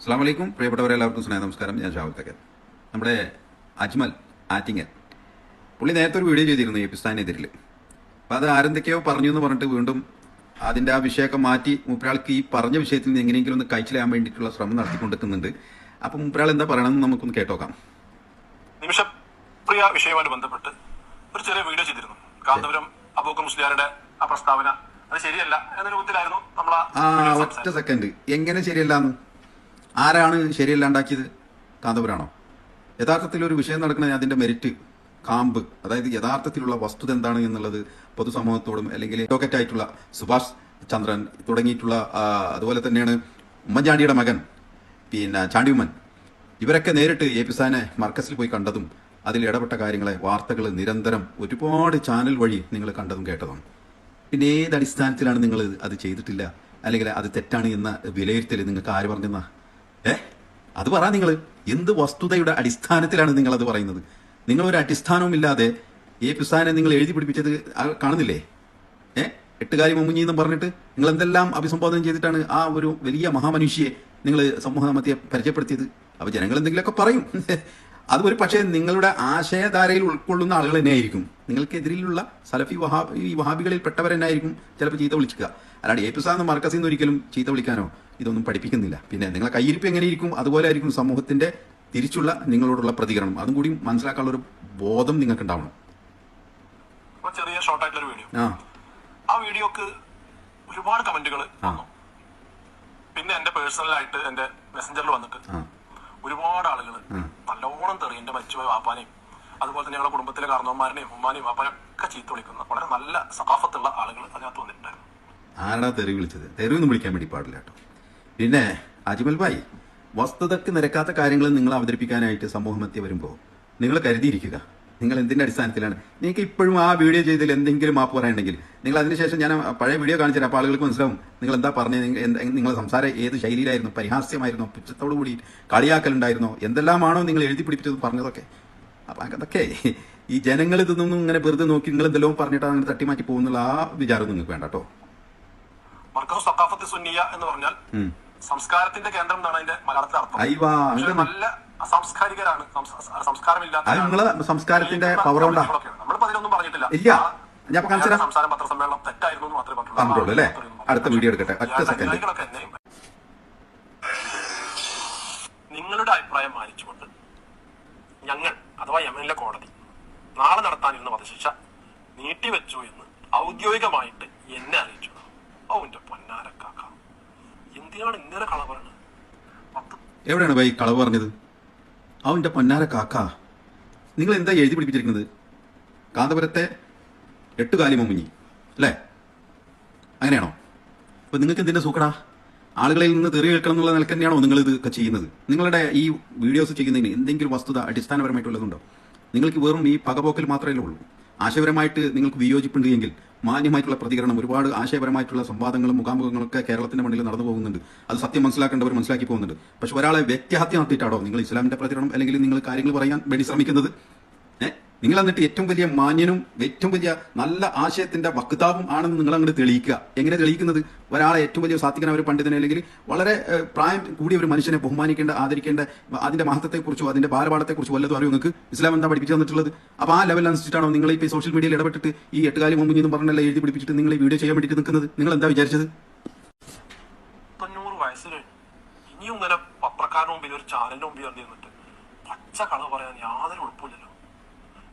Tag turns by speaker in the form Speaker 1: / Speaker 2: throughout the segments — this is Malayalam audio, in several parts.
Speaker 1: അസ്സാം വലൈക്കും പ്രിയപ്പെട്ടവരെ എല്ലാവർക്കും സ്നേഹ നമസ്കാരം ഞാൻ ഷാവുൽ തക്കൻ നമ്മുടെ അജ്മൽ ആറ്റിങ്ങൽ. പുള്ളി നേരത്തെ ഒരു വീഡിയോ ചെയ്തിരുന്നു ഈ പിസ്താനെതിരിൽ അപ്പം അത് ആരെന്തൊക്കെയോ പറഞ്ഞു എന്ന് പറഞ്ഞിട്ട് വീണ്ടും അതിന്റെ ആ വിഷയമൊക്കെ മാറ്റി മൂപ്പരാൾക്ക് ഈ പറഞ്ഞ വിഷയത്തിൽ നിന്ന് എങ്ങനെയെങ്കിലും ഒന്ന് കഴിച്ചിലാൻ വേണ്ടിയിട്ടുള്ള ശ്രമം നടത്തിക്കൊണ്ടിരിക്കുന്നുണ്ട്. അപ്പം മൂപ്പരാൾ എന്താ പറയണമെന്ന് നമുക്കൊന്ന് കേട്ടോക്കാം.
Speaker 2: നിമിഷപ്രിയ വിഷയവുമായിട്ട് ബന്ധപ്പെട്ട് ഒരു ചെറിയ വീഡിയോ ചെയ്തിരുന്നു. കാന്തപുരം അബൂക്ക മുസ്ലിയാരുടെ ആ പ്രസ്താവന. അത് ശരിയല്ല എന്ന രൂപത്തിലായിരുന്നു നമ്മൾ
Speaker 1: ഒറ്റ സെക്കൻഡ്. എങ്ങനെ ശരിയല്ലാന്ന്? ആരാണ് ശരിയല്ലാണ്ടാക്കിയത്? കാന്തപുരാണോ? യഥാർത്ഥത്തിൽ ഒരു വിഷയം നടക്കുന്നത് അതിന്റെ മെരിറ്റ് കാമ്പ് അതായത് യഥാർത്ഥത്തിലുള്ള വസ്തുത എന്താണ് എന്നുള്ളത് പൊതുസമൂഹത്തോടും അല്ലെങ്കിൽ ആയിട്ടുള്ള സുഭാഷ് ചന്ദ്രൻ തുടങ്ങിയിട്ടുള്ള അതുപോലെ തന്നെയാണ് ഉമ്മൻചാണ്ടിയുടെ മകൻ പിന്നെ ചാണ്ടിയുമ്മൻ ഇവരൊക്കെ നേരിട്ട് എ പി സാനെ മർക്കസിൽ പോയി കണ്ടതും അതിൽ ഇടപെട്ട കാര്യങ്ങളെ വാർത്തകൾ നിരന്തരം ഒരുപാട് ചാനൽ വഴി നിങ്ങൾ കണ്ടതും കേട്ടതും. പിന്നെ ഏത് അടിസ്ഥാനത്തിലാണ് നിങ്ങൾ അത് ചെയ്തിട്ടില്ല? അല്ലെങ്കിൽ അത് തെറ്റാണ് എന്ന വിലയിരുത്തൽ നിങ്ങൾക്ക് ആര് പറഞ്ഞെന്ന? ഏ? അത് പറ നിങ്ങൾ എന്ത് വസ്തുതയുടെ അടിസ്ഥാനത്തിലാണ് നിങ്ങൾ അത് പറയുന്നത്? നിങ്ങൾ ഒരു അടിസ്ഥാനവും ഇല്ലാതെ ഈ പിസാനെ നിങ്ങൾ എഴുതി പിടിപ്പിച്ചത് കാണുന്നില്ലേ? ഏ? എട്ടുകാരി മമ്മുഞ്ഞി എന്ന് പറഞ്ഞിട്ട് നിങ്ങൾ എന്തെല്ലാം അഭിസംബോധന ചെയ്തിട്ടാണ് ആ ഒരു വലിയ മഹാമനുഷ്യയെ നിങ്ങൾ സമൂഹ മധ്യ പരിചയപ്പെടുത്തിയത്? അപ്പൊ ജനങ്ങൾ എന്തെങ്കിലുമൊക്കെ പറയും. അത് ഒരു പക്ഷേ നിങ്ങളുടെ ആശയധാരയിൽ ഉൾക്കൊള്ളുന്ന ആളുകൾ തന്നെയായിരിക്കും. നിങ്ങൾക്കെതിരിലുള്ള സലഫി വഹാബി വഹാബികളിൽ പെട്ടവരെന്നായിരിക്കും ചിലപ്പോൾ ചീത്ത വിളിക്കുക അല്ലാണ്ട് എ പി സാറിന് മർക്കസിൽ നിന്ന് ഒരിക്കലും ചീത്ത വിളിക്കാനോ ഇതൊന്നും പഠിപ്പിക്കുന്നില്ല. പിന്നെ നിങ്ങളെ കയ്യിരിപ്പ് എങ്ങനെയിരിക്കും? അതുപോലെ ആയിരിക്കും സമൂഹത്തിന്റെ തിരിച്ചുള്ള നിങ്ങളോടുള്ള പ്രതികരണം. അതും കൂടി മനസ്സിലാക്കാനുള്ള ഒരു ബോധം നിങ്ങൾക്ക് ഉണ്ടാവണം
Speaker 2: ചെറിയ ഷോർട്ട് ആയിട്ടുള്ള വീഡിയോ
Speaker 1: ആ.
Speaker 2: ആ വീഡിയോക്ക് ഒരുപാട് കമന്റുകൾ വന്നു. പിന്നെ എന്റെ പേഴ്സണലായിട്ട് എന്റെ മെസ്സഞ്ചറിൽ വന്നിട്ട് ഒരുപാട് ആളുകൾ നല്ലോണം തെറി. എന്റെ മരിച്ചുപോയ വാപ്പാനെയും അതുപോലെ തന്നെ ഞങ്ങളുടെ കുടുംബത്തിലെ കാരണവന്മാരെയും ഉമ്മാനെയും വാപ്പാനെയും ഒക്കെ ചീത്ത വിളിക്കുന്ന വളരെ നല്ല സഹാഫത്തുള്ള ആളുകൾ അതിനകത്ത് വന്നിട്ടുണ്ടായിരുന്നു.
Speaker 1: ആരാ തെറി വിളിച്ചത്? തെറി ഒന്നും വിളിക്കാൻ വേണ്ടി പാടില്ല കേട്ടോ. പിന്നെ അജ്മൽ ഭായ് വസ്തുതക്ക് നിരക്കാത്ത കാര്യങ്ങൾ നിങ്ങൾ അവതരിപ്പിക്കാനായിട്ട് സമൂഹമധ്യ വരുമ്പോൾ നിങ്ങൾ കരുതിയിരിക്കുക. നിങ്ങൾ എന്തിന്റെ അടിസ്ഥാനത്തിലാണ്? നിങ്ങൾക്ക് ഇപ്പോഴും ആ വീഡിയോ ചെയ്തതിൽ എന്തെങ്കിലും മാപ്പ് പറയണമെങ്കിൽ നിങ്ങൾ അതിനുശേഷം ഞാൻ പഴയ വീഡിയോ കാണിച്ചു അപ്പോൾ ആളുകൾക്ക് മനസ്സിലാവും. നിങ്ങൾ എന്താ പറഞ്ഞത് നിങ്ങളെ സംസാരം ഏത് ശൈലിയിലായിരുന്നു? പരിഹാസ്യമായിരുന്നോ? പുച്ഛത്തോടു കൂടി കളിയാക്കലുണ്ടായിരുന്നോ? എന്തെല്ലാമാണോ നിങ്ങൾ എഴുതി പിടിപ്പിച്ചത് പറഞ്ഞതൊക്കെ? അപ്പൊ അതൊക്കെ ഈ ജനങ്ങൾ ഇതൊന്നും ഇങ്ങനെ വെറുതെ നോക്കി നിങ്ങൾ എന്തെല്ലാം പറഞ്ഞിട്ടാണ് അങ്ങനെ തട്ടിമാറ്റി പോകുന്നുള്ള ആ വിചാരം നിങ്ങൾക്ക് വേണ്ട കേട്ടോ.
Speaker 2: മർക്കസ് സക്കാഫത്ത് സുന്നിയ എന്ന് പറഞ്ഞാൽ സംസ്കാരത്തിന്റെ കേന്ദ്രം എന്നാണ് അതിന്റെ മലയാളത്തിൽ അർത്ഥം. നല്ല അസംസ്കാരികരാണ്. സംസ്- സംസ്കാരമില്ലാത്ത
Speaker 1: സംസ്കാരത്തിന്റെ പവർ കൊണ്ടാ?
Speaker 2: നമ്മളിപ്പോ അതിലൊന്നും പറഞ്ഞിട്ടില്ല.
Speaker 1: ഇല്ല. ഞാൻ.
Speaker 2: സംസാരം പത്രസമ്മേളനം തെറ്റായിരുന്നു എന്ന് മാത്രമേ
Speaker 1: പറഞ്ഞിട്ടുള്ളൂ അല്ലേ? അടുത്ത വീഡിയോ എടുക്കട്ടെ. ഒറ്റ സെക്കൻഡ്.
Speaker 2: നിങ്ങളുടെ അഭിപ്രായം മാനിച്ചുകൊണ്ട് ഞങ്ങൾ അഥവാ യമനിലെ കോടതി നാളെ നടത്താനിരുന്ന വധശിക്ഷ നീട്ടിവെച്ചു എന്ന് ഔദ്യോഗികമായിട്ട് എന്നെ അറിയിച്ചു.
Speaker 1: എവിടെയാണ് ബൈ കളവ് പറഞ്ഞത്? അവന്റെ പൊന്നാര കാക്ക നിങ്ങൾ എന്താ എഴുതി പിടിപ്പിച്ചിരിക്കുന്നത്? കാന്തപുരത്തെ എട്ടുകാലി മുങ്ങിഞ്ഞി അല്ലേ? അങ്ങനെയാണോ? അപ്പൊ നിങ്ങൾക്ക് എന്തിന്റെ സൂക്കടാ? ആളുകളിൽ നിന്ന് തെറി കേൾക്കണം എന്നുള്ള നിലയ്ക്ക് തന്നെയാണോ നിങ്ങൾ ഇതൊക്കെ ചെയ്യുന്നത്? നിങ്ങളുടെ ഈ വീഡിയോസ് ചെയ്യുന്നതിന് എന്തെങ്കിലും വസ്തുത അടിസ്ഥാനപരമായിട്ടുള്ളതുണ്ടോ? നിങ്ങൾക്ക് വെറും ഈ പകപോക്കൽ മാത്രമേ ഉള്ളൂ. ആശയപരമായിട്ട് നിങ്ങൾക്ക് വിയോജിപ്പുണ്ട് എങ്കിൽ മാന്യമായിട്ടുള്ള പ്രതികരണം ഒരുപാട് ആശയപരമായിട്ടുള്ള സംവാദങ്ങളും മുഖാമുഖങ്ങളൊക്കെ കേരളത്തിന്റെ മണ്ണിൽ നടന്നു പോകുന്നുണ്ട്. അത് സത്യം മനസ്സിലാക്കേണ്ടവർ മനസ്സിലാക്കി പോകുന്നുണ്ട്. പക്ഷെ ഒരാളെ വ്യക്തിഹത്യ നടത്തിയിട്ടാണോ നിങ്ങൾ ഇസ്ലാമിന്റെ പ്രതികരണം അല്ലെങ്കിൽ നിങ്ങൾ കാര്യങ്ങൾ പറയാൻ വേണ്ടി ശ്രമിക്കുന്നത്? നിങ്ങൾ എന്നിട്ട് ഏറ്റവും വലിയ മാന്യനും ഏറ്റവും വലിയ നല്ല ആശയത്തിന്റെ വക്താവും ആണെന്ന് നിങ്ങൾ അങ്ങോട്ട് തെളിയിക്കുക. എങ്ങനെ തെളിയിക്കുന്നത്? ഒരാളെ ഏറ്റവും വലിയ സാത്വികന ഒരു പണ്ഡിതനെ അല്ലെങ്കിൽ വളരെ പ്രായം കൂടിയ ഒരു മനുഷ്യനെ ബഹുമാനിക്കേണ്ട ആദരിക്കേണ്ട അതിന്റെ മഹത്വത്തെക്കുറിച്ചോ അതിന്റെ ഭാരപാഠത്തെക്കുറിച്ചോ വല്ലതും അറിയോ നിങ്ങൾക്ക്? ഇസ്ലാം എന്താ പഠിപ്പിച്ചു തന്നിട്ടുള്ളത്? അപ്പൊ ആ ലെവൽ അനുസരിച്ചിട്ടാണോ നിങ്ങൾ ഇപ്പോൾ സോഷ്യൽ മീഡിയയിൽ ഇടപെട്ടിട്ട് ഈ എട്ടുകാലി മുമ്പ് നിന്നും പറഞ്ഞല്ല എഴുതി പിടിപ്പിച്ചിട്ട് നിങ്ങൾ ഈ വീഡിയോ ചെയ്യാൻ വേണ്ടിയിട്ട് നിൽക്കുന്നത്? നിങ്ങൾ എന്താ വിചാരിച്ചത്
Speaker 2: ഇനിയും ഇങ്ങനെ പത്രക്കാരുടെ മുമ്പിൽ ഒരു ചാനലിന്റെ മുമ്പിൽ പച്ച കള പറയാൻ യാതൊരു ഉറപ്പില്ലല്ലോ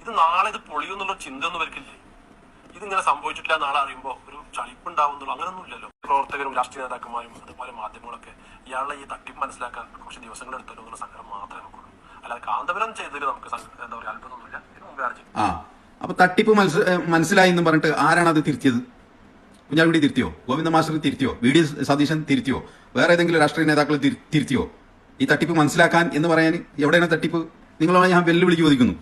Speaker 2: ഇത് നാളെ ഇത് പൊളിയുന്നുള്ള ചിന്ത ഒന്നും ഇവർക്കില്ലേ? ഇതിങ്ങനെ സംഭവിച്ചിട്ടില്ല നാളെ അറിയുമ്പോൾ ഒരു ചളിപ്പുണ്ടാവുന്നുള്ളൂ അങ്ങനൊന്നും ഇല്ലല്ലോ പ്രവർത്തകരും രാഷ്ട്രീയ നേതാക്കന്മാരും അതുപോലെ മാധ്യമങ്ങളൊക്കെ ഇയാളെ ഈ തട്ടിപ്പ് മനസ്സിലാക്കാൻ കുറച്ച് ദിവസങ്ങൾ എടുത്തല്ലോ എന്നുള്ള സങ്കടം മാത്രമേ നമുക്കുള്ളൂ. അല്ലാതെ കാന്തപുരം ചെയ്തതിൽ നമുക്ക് എന്താ പറയുക അത്ഭുതമൊന്നുമില്ല.
Speaker 1: ആ. അപ്പൊ തട്ടിപ്പ് മനസ്സിലായി എന്ന് പറഞ്ഞിട്ട് ആരാണ് അത് തിരുത്തിയത്? കുഞ്ഞാൻകുടി തിരുത്തിയോ? ഗോവിന്ദ മാസ്റ്റർ തിരുത്തിയോ? വി. ഡി. സതീശൻ തിരുത്തിയോ? വേറെ ഏതെങ്കിലും രാഷ്ട്രീയ നേതാക്കൾ തിരു- തിരുത്തിയോ? ഈ തട്ടിപ്പ് മനസ്സിലാക്കാൻ എന്ന് പറയാൻ എവിടെയാണ് തട്ടിപ്പ്? നിങ്ങളോട് ഞാൻ വെല്ലുവിളി ചോദിക്കുന്നു.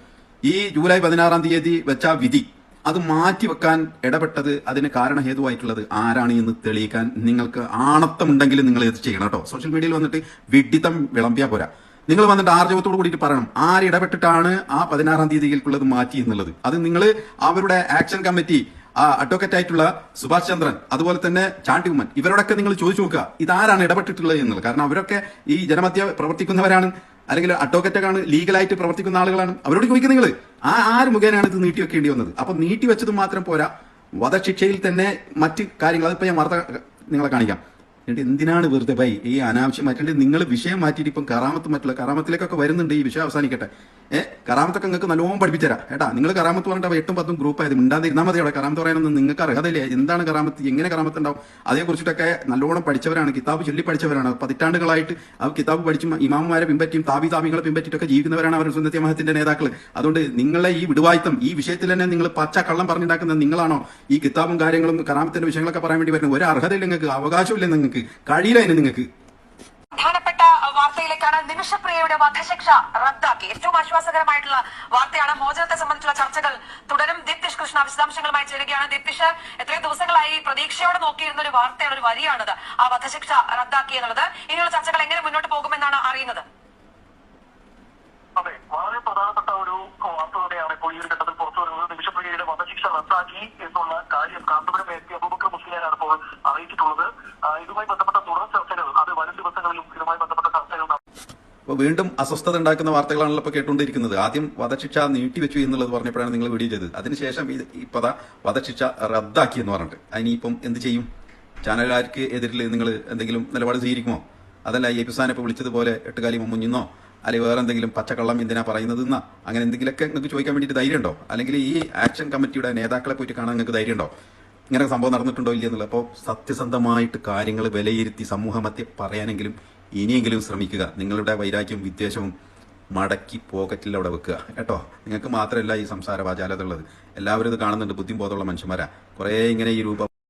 Speaker 1: ഈ ജൂലൈ പതിനാറാം തീയതി വെച്ച വിധി അത് മാറ്റിവെക്കാൻ ഇടപെട്ടത് അതിന് കാരണഹേതുവായിട്ടുള്ളത് ആരാണ് എന്ന് തെളിയിക്കാൻ നിങ്ങൾക്ക് ആണത്തമുണ്ടെങ്കിൽ നിങ്ങൾ ഇത് ചെയ്യണം കേട്ടോ. സോഷ്യൽ മീഡിയയിൽ വന്നിട്ട് വിഡിത്തം വിളമ്പിയാ പോരാ. നിങ്ങൾ വന്നിട്ട് ആർജവത്തോട് കൂടിയിട്ട് പറയണം ആരിടപെട്ടിട്ടാണ് ആ പതിനാറാം തീയതിയിലേക്കുള്ളത് മാറ്റി എന്നുള്ളത്. അത് നിങ്ങൾ അവരുടെ ആക്ഷൻ കമ്മിറ്റി ആ അഡ്വക്കേറ്റ് ആയിട്ടുള്ള സുഭാഷ് ചന്ദ്രൻ അതുപോലെ തന്നെ ചാണ്ടി ഉമ്മൻ ഇവരോടൊക്കെ നിങ്ങൾ ചോദിച്ചു നോക്കുക ഇതാരാണ് ഇടപെട്ടിട്ടുള്ളത് എന്നുള്ളത്. കാരണം അവരൊക്കെ ഈ ജനമധ്യ പ്രവർത്തിക്കുന്നവരാണ് അല്ലെങ്കിൽ അഡ്വക്കേറ്റൊക്കെയാണ് ലീഗലായിട്ട് പ്രവർത്തിക്കുന്ന ആളുകളാണ്. അവരോട് ചോദിക്കുക നിങ്ങൾ ആ ആര് മുഖേനയാണ് ഇത് നീട്ടി വെക്കേണ്ടി വന്നത്? അപ്പൊ നീട്ടി വെച്ചത് മാത്രം പോരാ. വധശിക്ഷയിൽ തന്നെ മറ്റ് കാര്യങ്ങൾ അതിപ്പോ ഞാൻ വാർത്ത നിങ്ങളെ കാണിക്കാം. എന്നിട്ട് എന്തിനാണ് വെറുതെ? ബൈ ഈ അനാവശ്യം മാറ്റേണ്ടി നിങ്ങൾ വിഷയം മാറ്റിയിട്ട് ഇപ്പം കറാമത്ത് മറ്റുള്ള കറാമത്തിലേക്കൊക്കെ വരുന്നുണ്ട് ഈ വിഷയം അവസാനിക്കട്ടെ. ഏഹ് കറാമത്തൊക്കെ നിങ്ങൾക്ക് നല്ലോണം പഠിപ്പിച്ചരാ ഏട്ടാ നിങ്ങൾ കറാമത്ത് പറഞ്ഞിട്ട് എട്ടും പത്തും ഗ്രൂപ്പ് ആയത് മിണ്ടാതിരുന്നാൽ മതി അവിടെ. കറാമത്ത് പറയാനൊന്നും നിങ്ങൾക്ക് അർഹതയില്ലേ എന്താണ് കറാമത്ത്? എങ്ങനെ കറാമത്ത് ഉണ്ടാവും? അതേക്കുറിച്ചിട്ടൊക്കെ നല്ലോണം പഠിച്ചവരാണ്. കിതാബ് ചൊല്ലി പഠിച്ചവരാണ്. പതിറ്റാണ്ടുകളായിട്ട് ആ കിതാബ് പഠിച്ചും ഇമാമുമാരെ പിൻപറ്റിയും താബി താബികളെ പിൻപറ്റിയിട്ടൊക്കെ ജീവിക്കുന്നവരാണ് അവർ സുന്നത്തി മഹത്തിന്റെ നേതാക്കൾ അതുകൊണ്ട് നിങ്ങളെ ഈ വിടുവായുത്തം ഈ വിഷയത്തിൽ തന്നെ നിങ്ങൾ പച്ച കള്ളം പറഞ്ഞുണ്ടാക്കുന്ന നിങ്ങളാണോ? ഈ കിതാബും കാര്യങ്ങളും കറാമത്തിന്റെ വിഷയങ്ങളൊക്കെ പറയാൻ വേണ്ടി വരുന്നത്. ഒരു അർഹതയില്ല നിങ്ങൾക്ക് അവകാശമില്ല നിങ്ങൾക്ക്. കഴിയില്ല ഇനി നിങ്ങൾക്ക്.
Speaker 3: പ്രധാനപ്പെട്ട വാർത്തയിലേക്കാണ് നിമിഷപ്രിയയുടെ വധശിക്ഷ റദ്ദാക്കി. ഏറ്റവും ആശ്വാസകരമായിട്ടുള്ള വാർത്തയാണ് മോചനത്തെ സംബന്ധിച്ചുള്ള ചർച്ചകൾ തുടരും. ദീപ്തിഷ് കൃഷ്ണ വിശദാംശങ്ങളുമായി ചേരുകയാണ്. ദീപ്തിഷ് എത്രയും ദിവസങ്ങളായി പ്രതീക്ഷയോടെ നോക്കിയിരുന്ന ഒരു വാർത്തയാണ് ഒരു വരിയാണത് ആ വധശിക്ഷ റദ്ദാക്കി എന്നുള്ളത് ഇനിയുള്ള ചർച്ചകൾ എങ്ങനെ മുന്നോട്ട് പോകുമെന്നാണ് അറിയുന്നത്
Speaker 4: അതെ വളരെ പ്രധാനപ്പെട്ട ഒരു വാർത്തയോടെയാണ് ഇപ്പോൾ ഈ ഒരു ഘട്ടത്തിൽ പുറത്തു വരുന്നത് നിമിഷപ്രിയയുടെ വധശിക്ഷ റദ്ദാക്കി എന്നുള്ള കാര്യം കാന്തപുരം എസ് പി അബൂബക്കർ മുസ്ലിയാനാണ് ഇപ്പോൾ അറിയിച്ചിട്ടുള്ളത് ആ, ഇതുമായി ബന്ധപ്പെട്ട തുടർ ചർച്ചകൾ അത് വരും ദിവസങ്ങളിലും ഇതുമായി ബന്ധപ്പെട്ട ചർച്ചകൾ നടക്കും.
Speaker 1: അപ്പോൾ വീണ്ടും അസ്വസ്ഥത ഉണ്ടാക്കുന്ന വാർത്തകളാണല്ലോ ഇപ്പോൾ കേട്ടുകൊണ്ടിരിക്കുന്നത്. ആദ്യം വധശിക്ഷ നീട്ടിവെച്ചു എന്നുള്ളത് പറഞ്ഞപ്പോഴാണ് നിങ്ങൾ വീഡിയോ ചെയ്തത്. അതിനുശേഷം ഇപ്പോൾ ദാ വധശിക്ഷ റദ്ദാക്കി എന്ന് പറഞ്ഞിട്ട്. അതിനിപ്പം എന്ത് ചെയ്യും? ചാനലുകാർക്ക് എതിരിൽ നിങ്ങൾ എന്തെങ്കിലും നിലപാട് സ്വീകരിക്കുമോ? അതല്ല ഈ എപ്പിസാനെ ഇപ്പോൾ വിളിച്ചതുപോലെ എട്ടുകാലി മുന്നിന്നോ അല്ലെങ്കിൽ വേറെ എന്തെങ്കിലും പച്ചക്കള്ളം എന്തിനാ പറയുന്നത് എന്നാ? അങ്ങനെ എന്തെങ്കിലുമൊക്കെ നിങ്ങൾക്ക് ചോദിക്കാൻ വേണ്ടിയിട്ട് ധൈര്യമുണ്ടോ? അല്ലെങ്കിൽ ഈ ആക്ഷൻ കമ്മിറ്റിയുടെ നേതാക്കളെ പോയിട്ട് കാണാൻ നിങ്ങൾക്ക് ധൈര്യമുണ്ടോ? ഇങ്ങനെ സംഭവം നടന്നിട്ടുണ്ടോ ഇല്ല എന്നുള്ളത് അപ്പോൾ സത്യസന്ധമായിട്ട് കാര്യങ്ങൾ വിലയിരുത്തി സമൂഹമധ്യ പറയാനെങ്കിലും ഇനിയെങ്കിലും ശ്രമിക്കുക. നിങ്ങളുടെ വൈരാഗ്യവും വിദ്വേഷവും മടക്കി പോക്കറ്റിൽ അവിടെ വെക്കുക. കേട്ടോ? നിങ്ങൾക്ക് മാത്രമല്ല ഈ സംസാര വാചാലത ഉള്ളത് എല്ലാവരും ഇത് കാണുന്നുണ്ട്. ബുദ്ധിബോധമുള്ള മനുഷ്യന്മാരാ. കുറേ ഇങ്ങനെ ഈ രൂപം